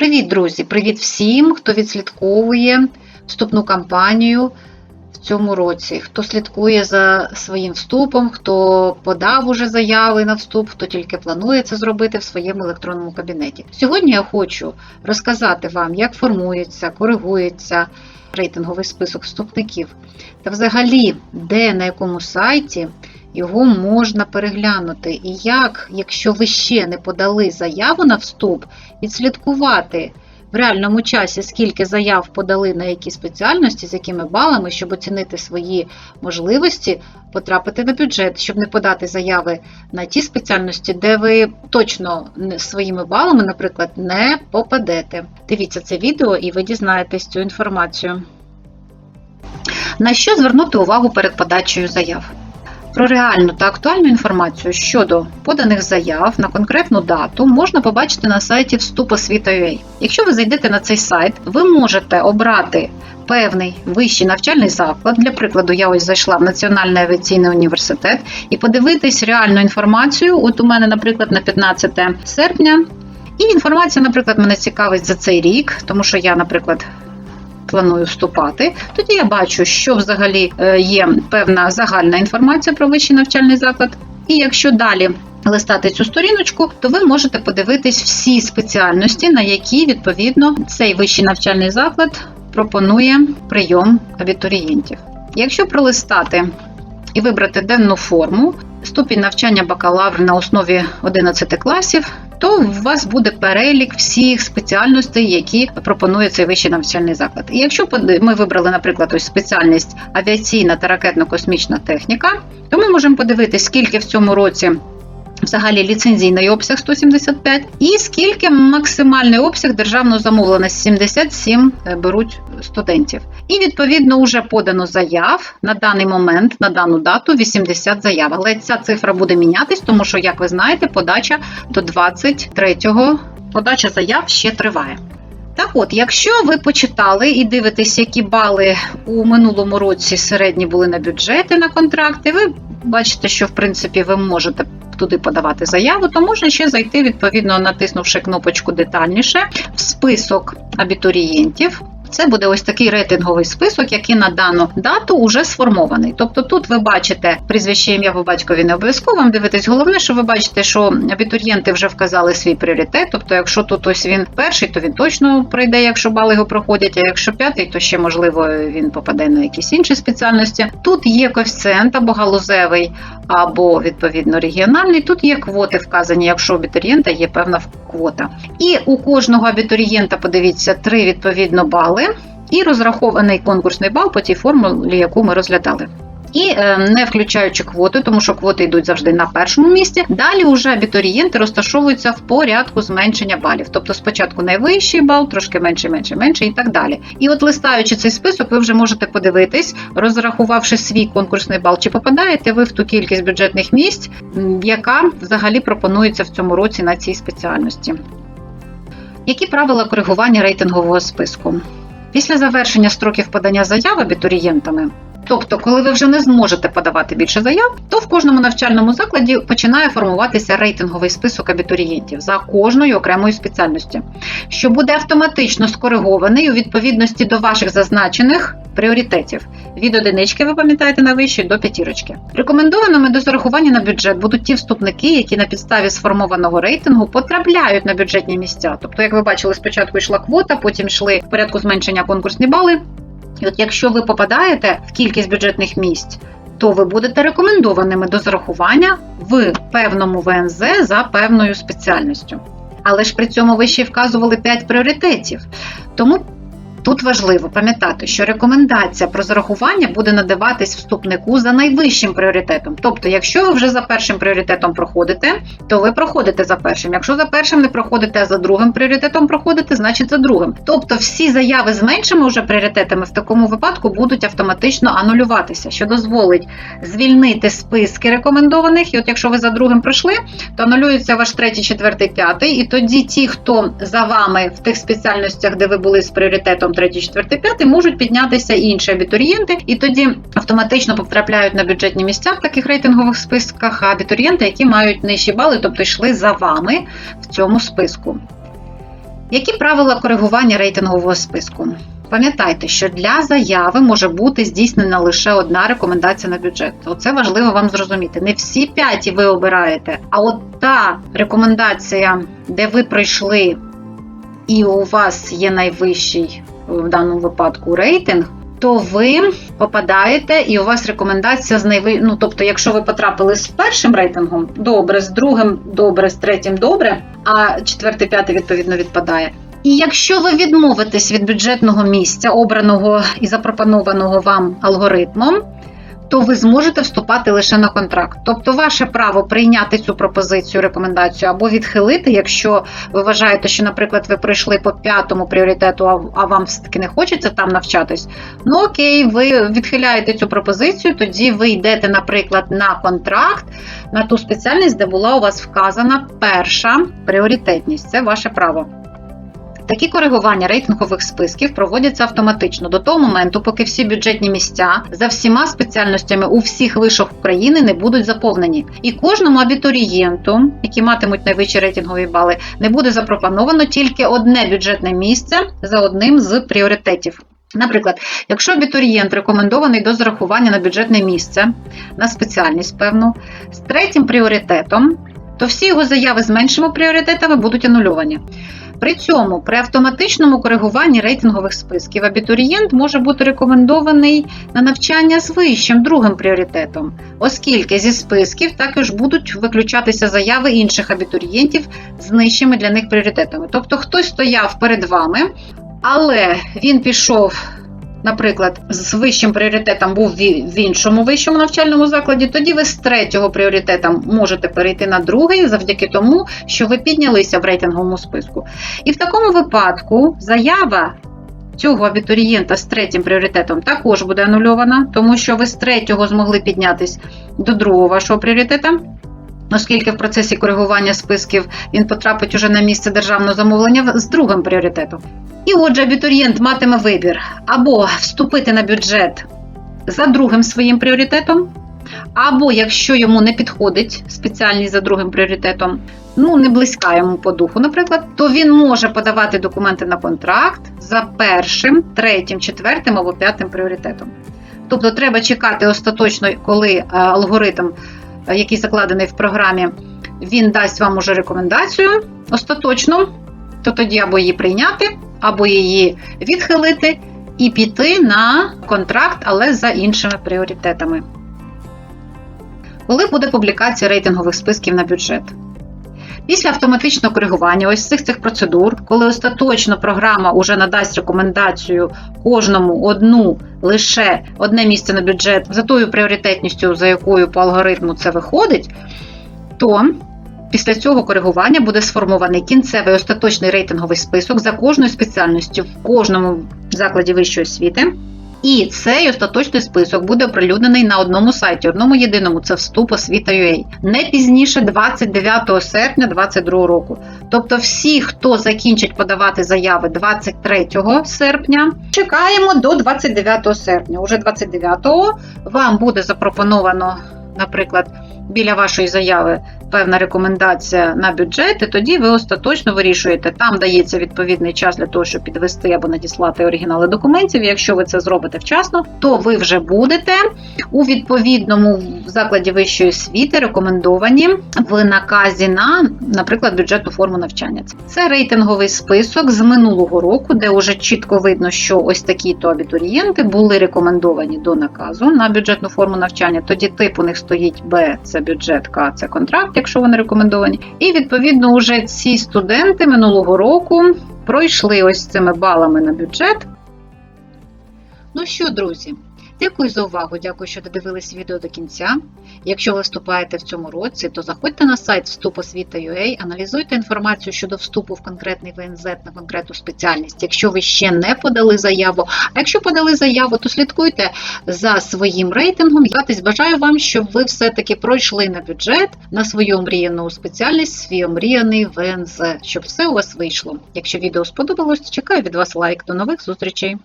Привіт, друзі! Привіт всім, хто відслідковує вступну кампанію в цьому році, хто слідкує за своїм вступом, хто подав уже заяви на вступ, хто тільки планує це зробити в своєму електронному кабінеті. Сьогодні я хочу розказати вам, як формується, коригується рейтинговий список вступників та взагалі, де на якому сайті його можна переглянути. І як, якщо ви ще не подали заяву на вступ, відслідкувати в реальному часі, скільки заяв подали на які спеціальності, з якими балами, щоб оцінити свої можливості, потрапити на бюджет, щоб не подати заяви на ті спеціальності, де ви точно своїми балами, наприклад, не попадете. Дивіться це відео і ви дізнаєтесь цю інформацію. На що звернути увагу перед подачею заяв? Про реальну та актуальну інформацію щодо поданих заяв на конкретну дату можна побачити на сайті вступосвіта.ua. Якщо ви зайдете на цей сайт, ви можете обрати певний вищий навчальний заклад. Для прикладу, я ось зайшла в Національний авіаційний університет і подивитись реальну інформацію. От у мене, наприклад, на 15 серпня. І інформація, наприклад, мене цікавить за цей рік, тому що я, наприклад, планую вступати, тоді я бачу, що взагалі е, є певна загальна інформація про вищий навчальний заклад. І якщо далі листати цю сторіночку, то ви можете подивитись всі спеціальності, на які відповідно цей вищий навчальний заклад пропонує прийом абітурієнтів. Якщо пролистати і вибрати денну форму, ступінь навчання бакалавр на основі 11 класів, то у вас буде перелік всіх спеціальностей, які пропонує цей вищий навчальний заклад. І якщо ми вибрали, наприклад, ось спеціальність авіаційна та ракетно-космічна техніка, то ми можемо подивитися, скільки в цьому році. Взагалі ліцензійний обсяг 175 і скільки максимальний обсяг державного замовлення 77 е, беруть студентів. І відповідно вже подано заяв на даний момент, на дану дату 80 заяв. Але ця цифра буде мінятись, тому що, як ви знаєте, подача до 23-го подача заяв ще триває. Так от, якщо ви почитали і дивитесь, які бали у минулому році середні були на бюджети на контракти, ви бачите, що в принципі ви можете туди подавати заяву, то можна ще зайти, відповідно, натиснувши кнопочку детальніше в список абітурієнтів. Це буде ось такий рейтинговий список, який на дану дату вже сформований. Тобто тут ви бачите прізвище ім'я по батькові не обов'язково вам дивитись. Головне, що ви бачите, що абітурієнти вже вказали свій пріоритет. Тобто, якщо тут ось він перший, то він точно пройде, якщо бали його проходять. А якщо п'ятий, то ще можливо він попаде на якісь інші спеціальності. Тут є коефіцієнт або галузевий, або відповідно регіональний. Тут є квоти вказані, якщо абітурієнта є певна квота. І у кожного абітурієнта, подивіться, три відповідно бали і розрахований конкурсний бал по тій формулі, яку ми розглядали. І е, не включаючи квоти, тому що квоти йдуть завжди на першому місці. Далі вже абітурієнти розташовуються в порядку зменшення балів. Тобто спочатку найвищий бал, трошки менше, менше, менше і так далі. І от листаючи цей список, ви вже можете подивитись, розрахувавши свій конкурсний бал, чи попадаєте ви в ту кількість бюджетних місць, яка взагалі пропонується в цьому році на цій спеціальності. Які правила коригування рейтингового списку? Після завершення строків подання заяв абітурієнтами, тобто, коли ви вже не зможете подавати більше заяв, то в кожному навчальному закладі починає формуватися рейтинговий список абітурієнтів за кожною окремою спеціальністю, що буде автоматично скоригований у відповідності до ваших зазначених пріоритетів. Від одинички, ви пам'ятаєте, на вищій до п'ятірочки. Рекомендованими до зарахування на бюджет будуть ті вступники, які на підставі сформованого рейтингу потрапляють на бюджетні місця. Тобто, як ви бачили, спочатку йшла квота, потім йшли в порядку зменшення конкурсні бали. І от якщо ви попадаєте в кількість бюджетних місць, то ви будете рекомендованими до зарахування в певному ВНЗ за певною спеціальністю. Але ж при цьому ви ще вказували 5 пріоритетів. Тому тут важливо пам'ятати, що рекомендація про зарахування буде надаватись вступнику за найвищим пріоритетом. Тобто, якщо ви вже за першим пріоритетом проходите, то ви проходите за першим. Якщо за першим не проходите, а за другим пріоритетом проходите, значить за другим. Тобто всі заяви з меншими вже пріоритетами в такому випадку будуть автоматично анулюватися, що дозволить звільнити списки рекомендованих. І от якщо ви за другим пройшли, то анулюється ваш третій, четвертий, п'ятий. І тоді ті, хто за вами в тих спеціальностях, де ви були з пріоритетом третій, четвертий, п'ятий, можуть піднятися інші абітурієнти, і тоді автоматично потрапляють на бюджетні місця в таких рейтингових списках. Абітурієнти, які мають нижчі бали, тобто йшли за вами в цьому списку. Які правила коригування рейтингового списку? Пам'ятайте, що для заяви може бути здійснена лише одна рекомендація на бюджет. Оце важливо вам зрозуміти. Не всі п'яті ви обираєте, а от та рекомендація, де ви пройшли, і у вас є найвищий в даному випадку рейтинг. То ви попадаєте, і у вас рекомендація з найви... Ну, тобто, якщо ви потрапили з першим рейтингом, добре, з другим добре, з третім добре, а четвертий, п'ятий відповідно відпадає. І якщо ви відмовитесь від бюджетного місця, обраного і запропонованого вам алгоритмом, то ви зможете вступати лише на контракт. Тобто, ваше право прийняти цю пропозицію, рекомендацію або відхилити, якщо ви вважаєте, що, наприклад, ви пройшли по п'ятому пріоритету, а- вам все-таки не хочеться там навчатись. Ну окей, ви відхиляєте цю пропозицію, тоді ви йдете, наприклад, на контракт, на ту спеціальність, де була у вас вказана перша пріоритетність. Це ваше право. Такі коригування рейтингових списків проводяться автоматично до того моменту, поки всі бюджетні місця за всіма спеціальностями у всіх вишах України не будуть заповнені. І кожному абітурієнту, які матимуть найвищі рейтингові бали, не буде запропоновано тільки одне бюджетне місце за одним з пріоритетів. Наприклад, якщо абітурієнт рекомендований до зарахування на бюджетне місце на спеціальність, певну, з третім пріоритетом, то всі його заяви з меншими пріоритетами будуть анульовані. При цьому при автоматичному коригуванні рейтингових списків абітурієнт може бути рекомендований на навчання з вищим другим пріоритетом, оскільки зі списків також будуть виключатися заяви інших абітурієнтів з нижчими для них пріоритетами. Тобто хтось стояв перед вами, але він пішов. Наприклад, з вищим пріоритетом був в іншому вищому навчальному закладі, тоді ви з третього пріоритетом можете перейти на другий завдяки тому, що ви піднялися в рейтинговому списку. І в такому випадку заява цього абітурієнта з третім пріоритетом також буде анульована, тому що ви з третього змогли піднятись до другого вашого пріоритета. Оскільки в процесі коригування списків він потрапить уже на місце державного замовлення з другим пріоритетом. І отже, абітурієнт матиме вибір або вступити на бюджет за другим своїм пріоритетом, або якщо йому не підходить спеціальність за другим пріоритетом, ну не близька йому по духу, наприклад, то він може подавати документи на контракт за першим, третім, четвертим або п'ятим пріоритетом. Тобто треба чекати остаточно, коли е, алгоритм, який закладений в програмі, він дасть вам уже рекомендацію остаточну, то тоді або її прийняти, або її відхилити і піти на контракт, але за іншими пріоритетами. Коли буде публікація рейтингових списків на бюджет? Після автоматичного коригування ось цих цих процедур, коли остаточно програма уже надасть рекомендацію кожному одну лише одне місце на бюджет за тою пріоритетністю, за якою по алгоритму це виходить, то після цього коригування буде сформований кінцевий остаточний рейтинговий список за кожною спеціальністю в кожному закладі вищої освіти. І цей остаточний список буде оприлюднений на одному сайті, одному єдиному це вступ освіта.ua, не пізніше 29 серпня 2022 року. Тобто, всі, хто закінчить подавати заяви 23 серпня, чекаємо до 29 серпня. Уже 29-го вам буде запропоновано, наприклад, біля вашої заяви певна рекомендація на бюджет, і тоді ви остаточно вирішуєте. Там дається відповідний час для того, щоб підвести або надіслати оригінали документів. Якщо ви це зробите вчасно, то ви вже будете у відповідному закладі вищої освіти рекомендовані в наказі на, наприклад, бюджетну форму навчання. Це рейтинговий список з минулого року, де вже чітко видно, що ось такі то абітурієнти були рекомендовані до наказу на бюджетну форму навчання. Тоді тип у них стоїть Б, це бюджет, К це контракт, якщо вони рекомендовані. І відповідно, уже ці студенти минулого року пройшли ось цими балами на бюджет. Ну що, друзі, дякую за увагу. Дякую, що додивились відео до кінця. Якщо ви вступаєте в цьому році, то заходьте на сайт вступосвіта.ua, аналізуйте інформацію щодо вступу в конкретний ВНЗ на конкретну спеціальність. Якщо ви ще не подали заяву, а якщо подали заяву, то слідкуйте за своїм рейтингом. Я бажаю вам, щоб ви все-таки пройшли на бюджет на свою омріяну спеціальність, свій омріяний ВНЗ, щоб все у вас вийшло. Якщо відео сподобалось, чекаю від вас лайк. До нових зустрічей!